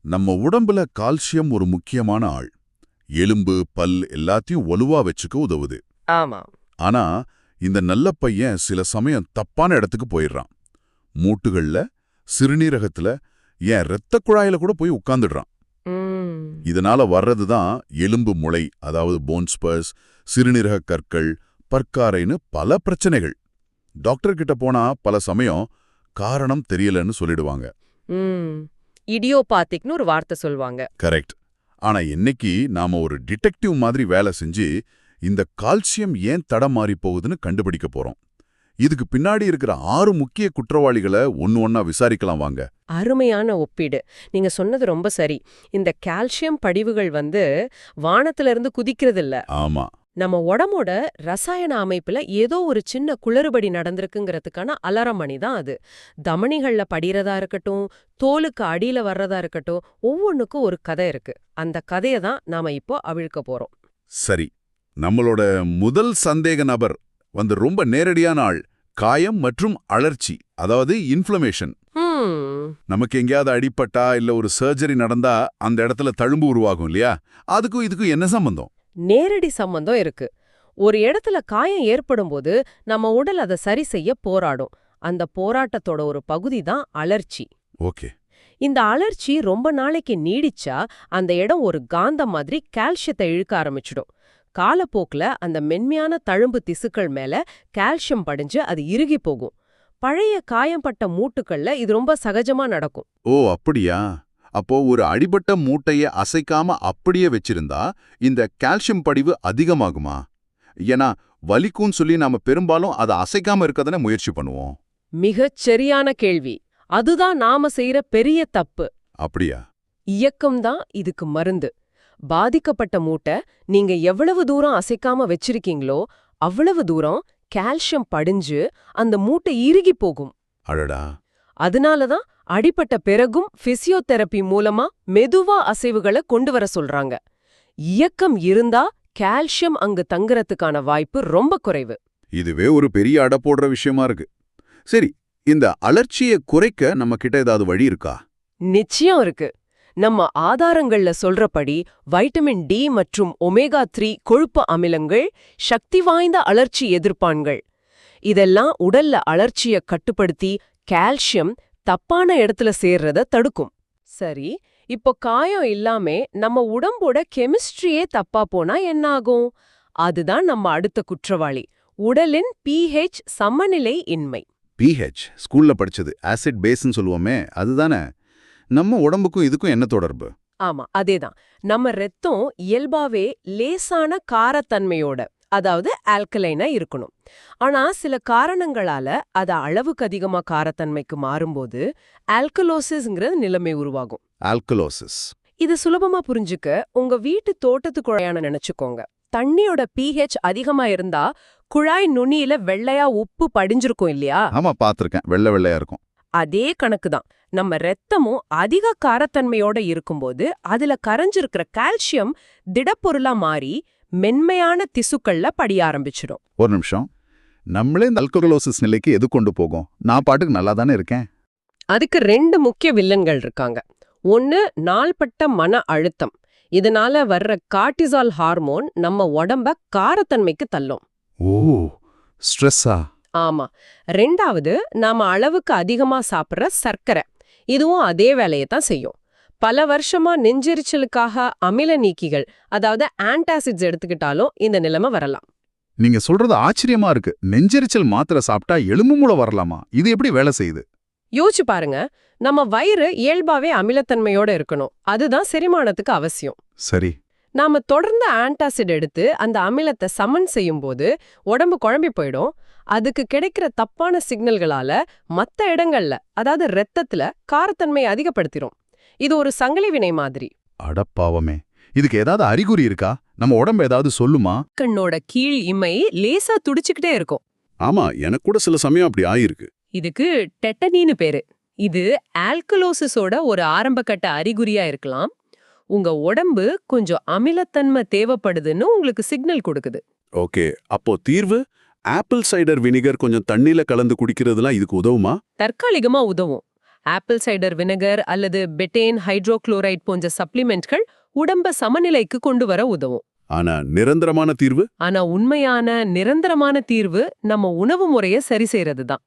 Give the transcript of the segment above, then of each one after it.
நம்ம உடம்புல கால்சியம் ஒரு முக்கியமான ஆள். எலும்பு பல் எல்லாத்தையும் வலுவா வச்சுக்க உதவுது. ஆமா. ஆனா இந்த நல்ல பையன் சில சமயம் தப்பான இடத்துக்கு போயிடுறான். மூட்டுகள்ல சிறுநீரகத்துல ஏன் இரத்த குழாயில கூட போய் உட்கார்ந்துடுறான். இதனால வர்றதுதான் எலும்பு முளை அதாவது போன் ஸ்பர்ஸ் சிறுநீரக கற்கள் பற்காரைன்னு பல பிரச்சனைகள். டாக்டர் கிட்ட போனா பல சமயம் காரணம் தெரியலன்னு சொல்லிடுவாங்க. இடியோபாத்திக்னு ஒரு வார்த்தை சொல்வாங்க. கரெக்ட். ஆனா இன்னைக்கு நாம ஒரு டிடெக்டிவ் மாதிரி வேலை செஞ்சு இந்த கால்சியம் ஏன் தடம் மாறி போகுதுன்னு கண்டுபிடிக்க போறோம். இதுக்கு பின்னாடி இருக்கிற ஆறு முக்கிய குற்றவாளிகளை ஒன்னு ஒன்னா விசாரிக்கலாம் வாங்க. அருமையான ஒப்பீடு. நீங்க சொன்னது ரொம்ப சரி. இந்த கால்சியம் படிவுகள் வந்து வானத்துல இருந்து குதிக்கிறது இல்ல ஆமா. நம்ம உடம்போட ரசாயன அமைப்புல ஏதோ ஒரு சின்ன குளறுபடி நடந்திருக்குங்கிறதுக்கான அலறமணி தான் அது. தமனிகள்ல படிறதா இருக்கட்டும் தோலுக்கு அடியில வர்றதா இருக்கட்டும் ஒவ்வொன்றுக்கும் ஒரு கதை இருக்கு. அந்த கதையை தான் நாம இப்போ அவிழ்க்க போறோம். சரி நம்மளோட முதல் சந்தேக நபர் வந்து ரொம்ப நேரடியான ஆள் காயம் மற்றும் அழற்சி அதாவது இன்ஃப்ளமேஷன் நமக்கு எங்கேயாவது அடிபட்டா இல்ல ஒரு சர்ஜரி நடந்தா அந்த இடத்துல தழும்பு உருவாகும் இல்லையா? அதுக்கும் இதுக்கும் என்ன சம்பந்தம்? நேரடி சம்பந்தம் இருக்கு. ஒரு இடத்துல காயம் ஏற்படும்போது நம்ம உடல் அதை சரி செய்ய போராடும். அந்த போராட்டத்தோட ஒரு பகுதி தான் அலர்ச்சி. ஓகே. இந்த அலர்ச்சி ரொம்ப நாளைக்கு நீடிச்சா அந்த இடம் ஒரு காந்தம் மாதிரி கால்சியத்தை இழுக்க ஆரம்பிச்சிடும். காலப்போக்குல அந்த மென்மையான தழும்பு திசுக்கள் மேல கால்சியம் படிஞ்சு அது இறுகி போகும். பழைய காயம்பட்ட மூட்டுக்கள்ல இது ரொம்ப சகஜமா நடக்கும். ஓ அப்படியா? அப்போ ஒரு அடிபட்ட மூட்டைய அசைக்காம அப்படியே வச்சிருந்தா இந்த கால்சியம் படிவு அதிகமாகுமா? ஏன்னா வலிக்கும்னு சொல்லி நாம பெரும்பாலும் அதை அசைக்காம இருக்கதானே முயற்சி பண்ணுவோம். மிகச் சரியான கேள்வி. அதுதான் நாம செய்யற பெரிய தப்பு. அப்படியா? இயக்கம்தான் இதுக்கு மருந்து. பாதிக்கப்பட்ட மூட்டை நீங்க எவ்வளவு தூரம் அசைக்காம வச்சிருக்கீங்களோ அவ்வளவு தூரம் கால்சியம் படிஞ்சு அந்த மூட்டை இறுகி போகும். அடடா. அதனாலதான் அடிபட்ட பிறகும் பிசியோதெரபி மூலமா மெதுவா அசைவுகளை கொண்டு வர சொல்றாங்க. இயக்கம் இருந்தா கால்சியம் அங்கு தங்குறதுக்கான வாய்ப்பு ரொம்ப குறைவு. இதுவே ஒரு பெரிய அடை போடுற விஷயமா இருக்கு. சரி இந்த அலர்ச்சியை குறைக்க நம்ம கிட்ட ஏதாவது வழி இருக்கா? நிச்சயம் இருக்கு. நம்ம ஆதாரங்கள்ல சொல்றபடி வைட்டமின் டி மற்றும் ஒமேகா த்ரீ கொழுப்பு அமிலங்கள் சக்தி வாய்ந்த அலர்ச்சி எதிர்ப்பான்கள். இதெல்லாம் உடல்ல அலர்ச்சிய கட்டுப்படுத்தி கால்சியம் தப்பான இடத்துல சேர்றத தடுக்கும். சரி இப்போ காயம் இல்லாமே நம்ம உடம்போட கெமிஸ்ட்ரியே தப்பா போனா என்ன ஆகும் அதுதான் நம்ம அடுத்த குற்றவாளி. உடலின் pH சமநிலை இன்மை. பிஹெச் ஸ்கூல்ல படிச்சது. ஆசிட் பேஸ்ன்னு சொல்லுவோமே அதுதானே? நம்ம உடம்புக்கும் இதுக்கும் என்ன தொடர்பு? ஆமா அதேதான். நம்ம ரத்தம் இயல்பாவே லேசான காரத்தன்மையோட அதாவது ஆல்கலைனா இருக்கணும். ஆனா சில காரணங்களால அது அளவுக்கு அதிகமா காரத்தன்மைக்கு மாறும்போது ஆல்கலோசிஸ்ங்கிற நிலைமை உருவாகும். ஆல்கலோசிஸ். இது சுலபமா புரிஞ்சுக்க உங்க வீட்டு தோட்டத்து குழாயான நினைச்சுக்கோங்க. தண்ணியோட pH அதிகமா இருந்தா குழாய் நுனியில வெள்ளையா உப்பு படிஞ்சிருக்கும் இல்லையா? ஆமா பாத்திருக்கேன். வெள்ளை வெள்ளையா இருக்கும். அதே கணக்கு தான் நம்ம ரத்தமும் அதிக காரத்தன்மையோட இருக்கும்போது அதுல கரைஞ்சிருக்கிற கால்சியம் திடப்பொருளா மாறி மென்மையான திசுக்கள்ல படிய ஆரம்பிச்சிடும் ஒரு நிமிஷம். நம்மளே இந்த அல்கலோசிஸ் நிலைக்கு எது கொண்டு போகும்? நான் பாட்டுக்கு நல்லா தானே இருக்கேன்? அதுக்கு ரெண்டு முக்கிய வில்லன்கள் இருக்காங்க. ஒன்னு நாள்பட்ட மன அழுத்தம். இதனால வர்ற கார்டிசால் ஹார்மோன் நம்ம உடம்ப காரத்தன்மைக்கு தள்ளும். ஓ ஸ்ட்ரெஸ்ஸா? ஆமா. ரெண்டாவது நாம அளவுக்கு அதிகமா சாப்பிடுற சர்க்கரை. இதுவும் அதே வேலையை தான் செய்யும். பல வருஷமா நெஞ்செரிச்சலுக்காக அமில நீக்கிகள் அதாவது ஆன்டாசிட்ஸ் எடுத்துக்கிட்டாலும் இந்த நிலைமை வரலாம். நீங்க சொல்றது ஆச்சரியமா இருக்கு. நெஞ்செரிச்சல் மாத்திரை சாப்பிட்டா எலும்பு மூளை வரலாமா? இது எப்படி வேலை செய்யுது? யோசிச்சு பாருங்க. நம்ம வயிறு இயல்பாவே அமிலத்தன்மையோட இருக்கணும். அதுதான் செரிமானத்துக்கு அவசியம். சரி. நாம தொடர்ந்து ஆன்டாசிட் எடுத்து அந்த அமிலத்தை சமன் செய்யும்போது உடம்பு குழம்பி போயிடும். அதுக்கு கிடைக்கிற தப்பான சிக்னல்களால மத்த இடங்கள்ல அதாவது ரத்தத்துல காரத்தன்மையை அதிகப்படுத்திரும். இது ஒரு சங்கிலி வினை மாதிரி. அடப்பாவமே இதுக்கு ஏதாவது அறிகுறி இருக்கா? நம்ம உடம்பு ஏதாவது சொல்லுமா? கண்ணோட கீழ் இமை லேசா துடிச்சுக்கிட்டே இருக்கும். ஆமா எனக்கு கூட சில சமயம் அப்படி ஆயிருக்கு. இதுக்கு டெட்டனின்னு பேரு. இது ஆல்கலோசிஸோட ஒரு ஆரம்பகட்ட அறிகுறியா இருக்கலாம். உங்க உடம்பு கொஞ்சம் அமிலத்தன்மை தேவைப்படுதுன்னு உங்களுக்கு சிக்னல் கொடுக்குது. ஓகே அப்போ தீர்வு? ஆப்பிள் சைடர் வினிகர் கொஞ்சம் தண்ணில கலந்து குடிக்கிறதுலாம் இதுக்கு உதவுமா? தற்காலிகமா உதவும். ஆப்பிள் சைடர் விnegar அல்லது பெட்டேன் ஹைட்ரோகுளோரைட் போன்ற சப்ளிமெண்ட்கள் உடம்ப சமநிலைக்கு கொண்டு வர உதவும். ஆனா நிரந்தரமான தீர்வு? ஆனா உண்மையான நிரந்தரமான தீர்வு நம்ம உணவு முறைய சரி செய்யறது தான்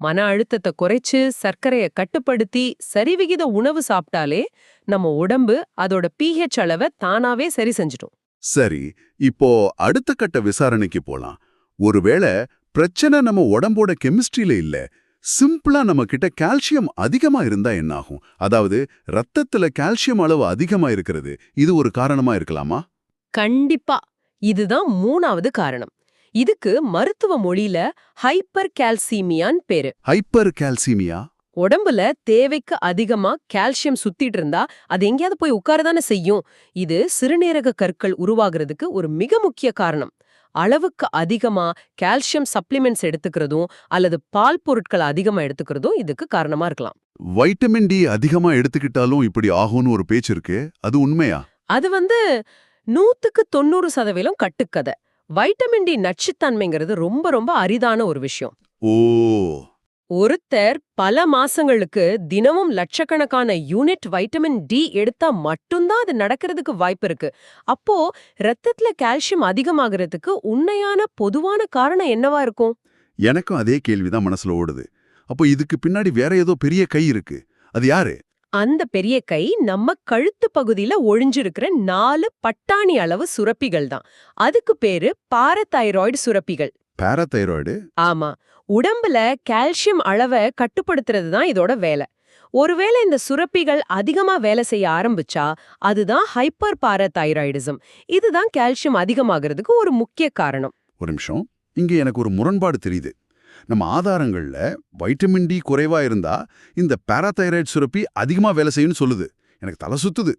மன அழுத்தத்தை குறைச்சு சர்க்கரைய கட்டுப்படுத்தி சரிவிகித உணவு சாப்பிட்டாலே நம்ம உடம்பு அதோட pH அளவை தானாவே சரி செஞ்சிடும். சரி இப்போ அடுத்த கட்ட விசாரணைக்கு போலாம். ஒருவேளை பிரச்சனை நம்ம உடம்போட கெமிஸ்ட்ரியில இல்ல சிம்பிளா நம்ம கிட்ட கால்சியம் அதிகமா இருந்தா என்ன ஆகும் அதாவது ரத்தத்துல கால்சியம் அளவு அதிகமா இருக்கிறது இது ஒரு காரணமா இருக்கலாமா? கண்டிப்பா. இதுதான் மூணாவது காரணம். இதுக்கு மருத்துவ மொழியில ஹைப்பர் கால்சீமியான்னு பேரு. Hypercalcaemia? உடம்புல தேவைக்கு அதிகமா கால்சியம் சுத்திட்டு இருந்தா அது எங்கேயாவது போய் உட்காரதானே செய்யும். இது சிறுநீரக கற்கள் உருவாகிறதுக்கு ஒரு மிக முக்கிய காரணம். அளவுக்கு அதிகமா கால்சியம் சப்ளிமெண்ட்ஸ் எடுத்துக்கிறதும் அல்லது பால் பொருட்கள் அதிகமா எடுத்துக்கிறதும் இதுக்கு காரணமா இருக்கலாம். வைட்டமின் டி அதிகமா எடுத்துக்கிட்டாலும் இப்படி ஆகும்னு ஒரு பேச்சு இருக்கு அது உண்மையா? அது வந்து நூத்துக்கு தொண்ணூறு சதவீதம் கட்டுக்கதை. வைட்டமின் டி நச்சுத்தன்மைங்கிறது ரொம்ப ரொம்ப அரிதான ஒரு விஷயம். ஓ! ஒருத்தர் பல மாசங்களுக்கு தினமும் லட்சக்கணக்கான யூனிட் வைட்டமின் டி எடுத்தா மட்டும்தான் அது நடக்கிறதுக்கு வாய்ப்பு இருக்கு. அப்போ ரத்தத்துல கால்சியம் அதிகமாகிறதுக்கு உண்மையான பொதுவான காரணம் என்னவா இருக்கும்? எனக்கும் அதே கேள்விதான் மனசுல ஓடுது. அப்போ இதுக்கு பின்னாடி வேற ஏதோ பெரிய கை இருக்கு. அது யாரு? அந்த பெரிய கை நம்ம கழுத்து பகுதியில ஒழிஞ்சிருக்கிற நாலு பட்டாணி அளவு சுரப்பிகள் தான். அதுக்கு பேரு பாரதைராய்டு சுரப்பிகள். பாராதைராய்டு ஆமா. உடம்புல கால்சியம் அளவை கட்டுப்படுத்துறது தான் இதோட வேலை. ஒருவேளை இந்த சுரப்பிகள் அதிகமா வேலை செய்ய ஆரம்பிச்சா அதுதான் ஹைப்பர் பாரதைராய்டிசம் இதுதான் கால்சியம் அதிகமாகிறதுக்கு ஒரு முக்கிய காரணம். ஒரு நிமிஷம். இங்க எனக்கு ஒரு முரண்பாடு தெரியுது. நம்ம ஆதாரங்கள்ல வைட்டமின் டி குறைவா இருந்தா இந்த பாராதைராய்டு சுரப்பி அதிகமா வேலை செய்யும்னு சொல்லுது. எனக்கு தலை சுத்துது.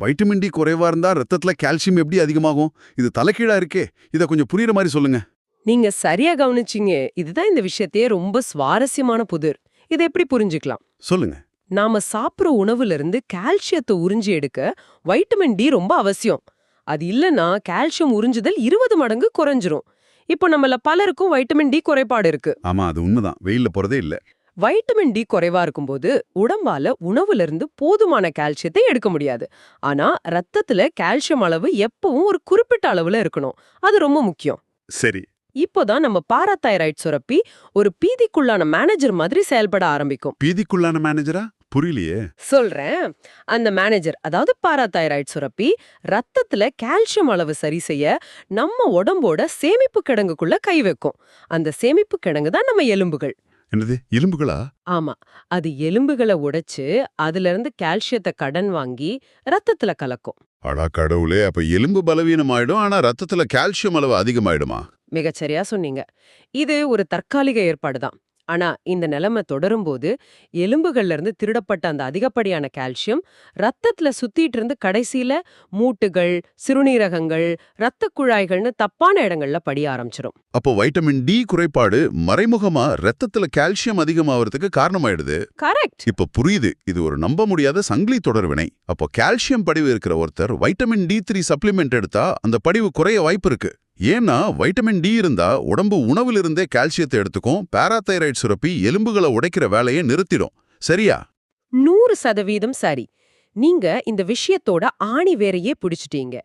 வைட்டமின் டி குறைவா இருந்தா ரத்தத்துல கால்சியம் எப்படி அதிகமாகும்? இது தலைகீழா இருக்கே. இத கொஞ்சம் புரியுற மாதிரி சொல்லுங்க. நீங்க சரியா கவனிச்சீங்க. இதுதான் இந்த விஷயத்தையே ரொம்ப சுவாரஸ்யமான புதிர் இதை எப்படி புரிஞ்சுக்கலாம்? சொல்லுங்க. நாம சாப்பிடுற உணவுல இருந்து கால்சியத்தை உறிஞ்சி எடுக்க வைட்டமின் டி ரொம்ப அவசியம். அது இல்லனா கால்சியம் உறிஞ்சுதல் இருபது மடங்கு குறைஞ்சிரும். இப்போ நம்மள பலருக்கும் வைட்டமின் டி குறைபாடு இருக்கு. ஆமா அது உண்மைதான். வெயில்ல போறதே இல்ல. வைட்டமின் டி குறைவா இருக்கும்போது உடம்பால உணவுல இருந்து போதுமான கால்சியத்தை எடுக்க முடியாது. ஆனா ரத்தத்துல கால்சியம் அளவு எப்பவும் ஒரு குறிப்பிட்ட அளவுல இருக்கணும். அது ரொம்ப முக்கியம். சரி. இப்போதான் நம்ம பாராதைராய்டு சுரப்பி ஒரு பீதிக்குள்ளான மேனேஜர் மாதிரி செயல்பட ஆரம்பிக்கும். பீதிக்குள்ளான மேனேஜரா புரியலையே. சொல்றேன். அந்த மேனேஜர் அதாவது பாராதைராய்டு சுரப்பி ரத்தத்துல கால்சியம் அளவு சரி செய்ய நம்ம உடம்போட சேமிப்பு கிடங்குக்குள்ள கை வைக்கும். அந்த சேமிப்பு கிடங்கு தான் நம்ம எலும்புகள். என்னது எலும்புகளா? ஆமா அது எலும்புகளை உடைச்சு அதுல இருந்து கால்சியத்தை கடன் வாங்கி ரத்தத்துல கலக்கும். அடா கடவுளே அப்ப எலும்பு பலவீனம் ஆயிடும் ஆனா ரத்தத்துல கால்சியம் அளவு அதிகமாயிடுமா? மிகச்சரியா சொன்னீங்க. இது ஒரு தற்காலிக ஏற்பாடு தான். ஆனா இந்த நிலைமை தொடரும்போது எலும்புகள்ல இருந்து திருடப்பட்ட அந்த அதிகப்படியான கால்சியம் ரத்தத்துல சுத்திட்டு இருந்து கடைசியில மூட்டுகள் சிறுநீரகங்கள் ரத்த குழாய்கள்னு தப்பான இடங்கள்ல படிய ஆரம்பிச்சிரும். அப்போ வைட்டமின் டி குறைபாடு மறைமுகமா ரத்தத்துல கால்சியம் அதிகமாவறதுக்கு காரணமாயிடுது? கரெக்ட். இப்ப புரியுது. இது ஒரு நம்ப முடியாத சங்கிலி தொடர்வினை அப்போ கால்சியம் படிவு இருக்கிற ஒருத்தர் வைட்டமின் டி த்ரீ சப்ளிமெண்ட் எடுத்தா அந்த படிவு குறைய வாய்ப்பு இருக்கு. ஏன்னா வைட்டமின் டி இருந்தா உடம்பு உணவிலிருந்தே கால்சியத்தை எடுத்துக்கும் பாராதைராய்டு சுரப்பி எலும்புகளை உடைக்கிற வேலையை நிறுத்திடும். சரியா? நூறு சதவீதம் சரி. நீங்க இந்த விஷயத்தோட ஆணி வேறையே பிடிச்சிட்டீங்க.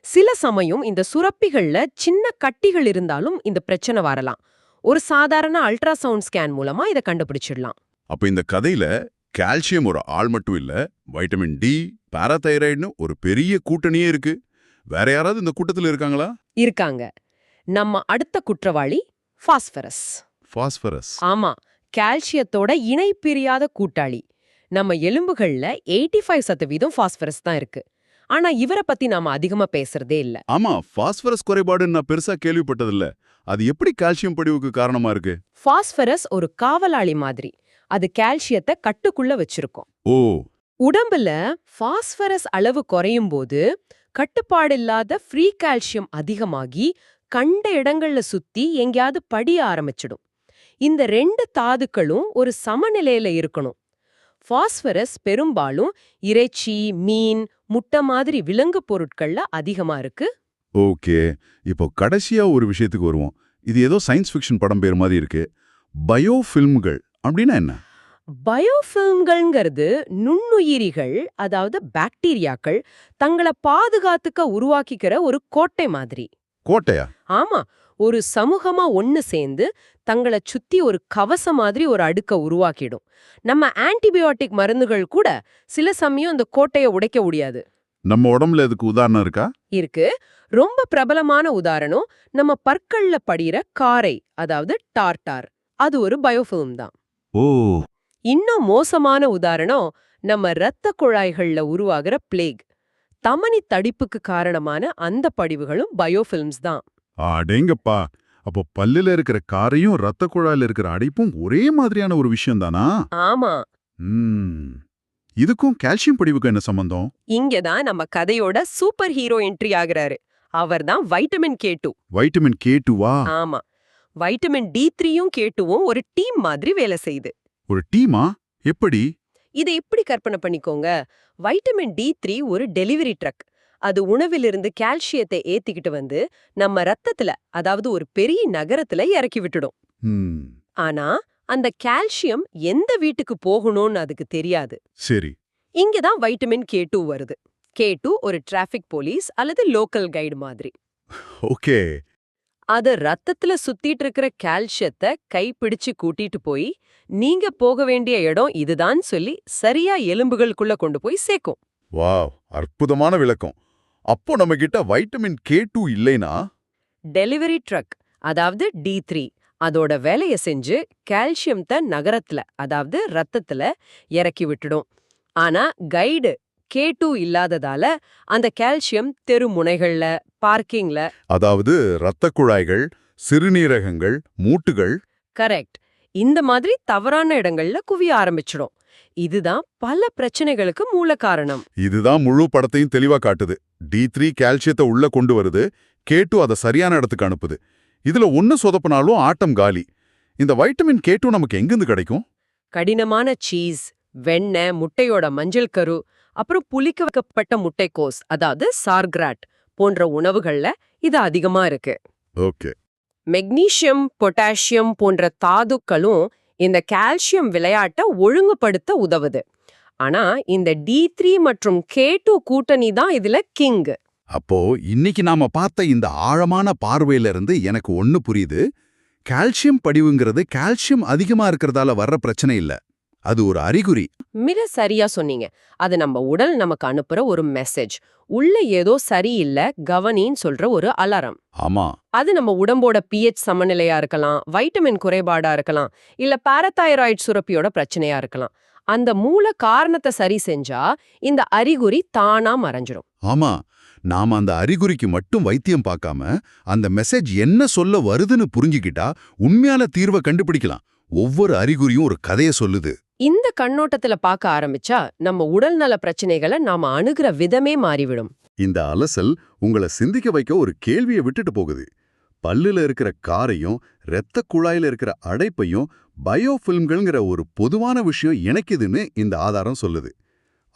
சில சமயம் இந்த சுரப்பிகள்ல சின்ன கட்டிகள் இருந்தாலும் இந்த பிரச்சனை வரலாம். ஒரு சாதாரண அல்ட்ராசவுண்ட் ஸ்கேன் மூலமா இதை கண்டுபிடிச்சிடலாம். அப்ப இந்த கதையில கால்சியம் ஒரு ஆள் மட்டும் இல்ல வைட்டமின் டி பாராதைராய்டுன்னு ஒரு பெரிய கூட்டணியே இருக்கு. வேற யாராவது இந்த கூட்டத்துல இருக்காங்களா? இருக்காங்க. நம்ம அடுத்த குற்றவாளி பாஸ்பரஸ். பாஸ்பரஸ். ஆமா கால்சியத்தோட இணை பிரியாத கூட்டாளி. நம்ம எலும்புகள்ல 85% ஃபைவ் சதவீதம் பாஸ்பரஸ் தான் இருக்கு. ஆனா இவரை பத்தி நாம அதிகமா பேசுறதே இல்ல. ஆமா பாஸ்பரஸ் குறைபாடுன்னு நான் பெருசா கேள்விப்பட்டதில்ல. அது எப்படி கால்சியம் படிவுக்கு காரணமா இருக்கு? பாஸ்பரஸ் ஒரு காவலாளி மாதிரி. அது கால்சியத்தை கட்டுக்குள்ள வச்சிருக்கும். ஓ. உடம்புல பாஸ்பரஸ் அளவு குறையும் போது கட்டுப்பாடில்லாத ஃப்ரீ கால்சியம் அதிகமாகி கண்ட இடங்கள்ல சுத்தி எங்கேயாவது படிய ஆரம்பிச்சிடும். இந்த ரெண்டு தாதுக்களும் ஒரு சமநிலையில இருக்கணும். பாஸ்பரஸ் பெரும்பாலும் இறைச்சி மீன் முட்டை மாதிரி விலங்கு பொருட்கள்ல அதிகமா இருக்கு. ஓகே. இப்போ கடைசியா ஒரு விஷயத்துக்கு வருவோம். இது ஏதோ சயின்ஸ் ஃபிக்ஷன் படம் பேர் மாதிரி இருக்கு. பயோ ஃபில்ம்கள் அப்படின்னா என்ன? பயோஃபில்ம்கள்ங்கிறது நுண்ணுயிரிகள் அதாவது பாக்டீரியாக்கள் தங்கள பாதுகாத்துக்க உருவாக்கிக்கிற ஒரு கோட்டை மாதிரி. கோட்டையா? ஆமா. ஒரு சமூகமா ஒன்னு சேர்ந்து தங்கள சுத்தி ஒரு கவசம் மாதிரி ஒரு அடுக்க உருவாக்கிடும். நம்ம ஆன்டிபயோட்டிக் மருந்துகள் கூட சில சமயம் இந்த கோட்டைய உடைக்க முடியாது. நம்ம உடம்புல இதுக்கு உதாரணம் இருக்கா? இருக்கு. ரொம்ப பிரபலமான உதாரணம் நம்ம பற்கள்ல படிகிற காரை அதாவது டார்டார். அது ஒரு பயோஃபில்ம் தான். ஓ. இன்னும் மோசமான உதாரணம் நம்ம இரத்த குழாய்கள்ல உருவாகிற பிளேக் தமனி தடிப்புக்கு காரணமான அந்த படிவுகளும் பயோஃபில்ம்ஸ் தான். அடேங்கப்பா! அப்போ பல்லுல இருக்கிற காரையும் ரத்த குழாயில இருக்கிற அடைப்பும் ஒரே மாதிரியான ஒரு விஷயம் தானா? ஆமா. இதுக்கும் கால்சியம் படிவுக்கு என்ன சம்பந்தம்? இங்கதான் நம்ம கதையோட சூப்பர் ஹீரோ என்ட்ரி ஆகுறாரு. அவர்தான் vitamin K two vitamin K டூவா ஆமா. வைட்டமின் டி த்ரீயும் கே டூவும் ஒரு டீம் மாதிரி வேலை செய்யுது. ஒரு டீமா? எப்படி? இதை இப்படி கற்பனை பண்ணிக்கோங்க? வைட்டமின் டி த்ரீ ஒரு டெலிவரி ட்ரக். அது உணவிலிருந்து கால்சியத்தை ஏத்திக்கிட்டு வந்து நம்ம ரத்தத்துல அதாவது ஒரு பெரிய நகரத்துல இறக்கி விட்டுடும். ஆனா அந்த கால்சியம் எந்த வீட்டுக்கு போகணும்னு அதுக்கு தெரியாது. சரி. இங்கதான் வைட்டமின் கே டூ வருது. கே டூ ஒரு டிராஃபிக் போலீஸ் அல்லது லோக்கல் கைடு மாதிரி. ஓகே. அது ரத்தத்துல சுத்திட்டு இருக்கிற கால்சியத்தை கைப்பிடிச்சு கூட்டிட்டு போய் நீங்க போக வேண்டிய இடம் இதுதான் சொல்லி சரியா எலும்புகளுக்குள்ள கொண்டு போய் சேர்க்கும். வாவ்! அற்புதமான விளக்கம். அப்போ நம்ம கிட்ட வைட்டமின் கே டூ இல்லைனா? டெலிவரி ட்ரக் அதாவது டி த்ரீ அதோட வேலைய செஞ்சு கால்சியம்த நகரத்துல அதாவது ரத்தத்துல இறக்கி விட்டுடும். ஆனா கைடு கே டூ இல்லாததால அந்த கால்சியம் தெரு முனைகள்ல பார்க்கிங்ல. அதாவது இரத்த குழாய்கள் சிறுநீரகங்கள் மூட்டுகள். கரெக்ட். இந்த மாதிரி தவறான இடங்கள்ல குவிய ஆரம்பிச்சிடும். இதுதான் பல பிரச்சனைகளுக்கு மூல காரணம். இதுதான் முழு படத்தையும் தெளிவா காட்டுது. டி த்ரீ கால்சியத்தை உள்ள கொண்டு வருது. கே டூ அதை சரியான இடத்துக்கு அனுப்புது. இதுல ஒன்னு சொதப்பினாலும் ஆட்டம் காலி. இந்த வைட்டமின் கே டூ நமக்கு எங்கிருந்து கிடைக்கும்? கடினமான சீஸ் வெண்ணெய் முட்டையோட மஞ்சள் கரு அப்புறம் புளிக்க வைக்கப்பட்ட முட்டைக்கோஸ் அதாவது சார்கிராட். போன்ற உணவுகள்ல இது அதிகமா இருக்கு. ஓகே. மெக்னீசியம் பொட்டாசியம் போன்ற தாதுக்களும் இந்த கால்சியம் விளையாட்டை ஒழுங்குபடுத்த உதவுது. ஆனா இந்த டி த்ரீ மற்றும் கே டூ கூட்டணி தான் இதுல கிங் அப்போ இன்னைக்கு நாம பார்த்த இந்த ஆழமான பார்வையில இருந்து எனக்கு ஒன்னு புரியுது. கால்சியம் படிவுங்கிறது கால்சியம் அதிகமா இருக்கிறதால வர்ற பிரச்சனை இல்ல. அது ஒரு அறிகுறி. மிக சரியா சொன்னீங்க. அது நம்ம உடல் நமக்கு அனுப்புற ஒரு மெசேஜ் உள்ள ஏதோ சரியில்லை கவனின்னு சொல்ற ஒரு அலாரம். ஆமா. அது நம்ம உடம்போட pH சமநிலையா இருக்கலாம் வைட்டமின் குறைபாடா இருக்கலாம் இல்ல பாரதைராய்டு சுரப்பியோட பிரச்சனையா இருக்கலாம். அந்த மூல காரணத்தை சரி செஞ்சா இந்த அறிகுறி தானா மறைஞ்சிரும். ஆமா. நாம அந்த அறிகுறிக்கு மட்டும் வைத்தியம் பார்க்காம அந்த மெசேஜ் என்ன சொல்ல வருதுன்னு புரிஞ்சுக்கிட்டா உண்மையான தீர்வை கண்டுபிடிக்கலாம். ஒவ்வொரு அறிகுறியும் ஒரு கதைய சொல்லுது. இந்த கண்ணோட்டத்துல பார்க்க ஆரம்பிச்சா நம்ம உடல்நல பிரச்சனைகளை நாம அணுகிற விதமே மாறிவிடும். இந்த அலசல் உங்களை சிந்திக்க வைக்க ஒரு கேள்வியை விட்டுட்டு போகுது. பல்லுல இருக்கிற காரையும் இரத்த குழாயில இருக்கிற அடைப்பையும் பயோஃபில்ம்கள்ங்கிற ஒரு பொதுவான விஷயம் இணைக்குதுன்னு இந்த ஆதாரம் சொல்லுது.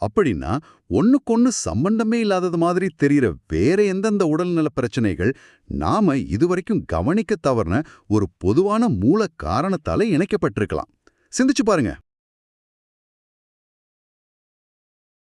அப்படின்னா ஒன்னுக்கொன்னு சம்பந்தமே இல்லாதது மாதிரி தெரிகிற வேற எந்தெந்த உடல்நல பிரச்சனைகள் நாம இதுவரைக்கும் கவனிக்க தவறின ஒரு பொதுவான மூல காரணத்தால இணைக்கப்பட்டிருக்கலாம். சிந்திச்சு பாருங்க.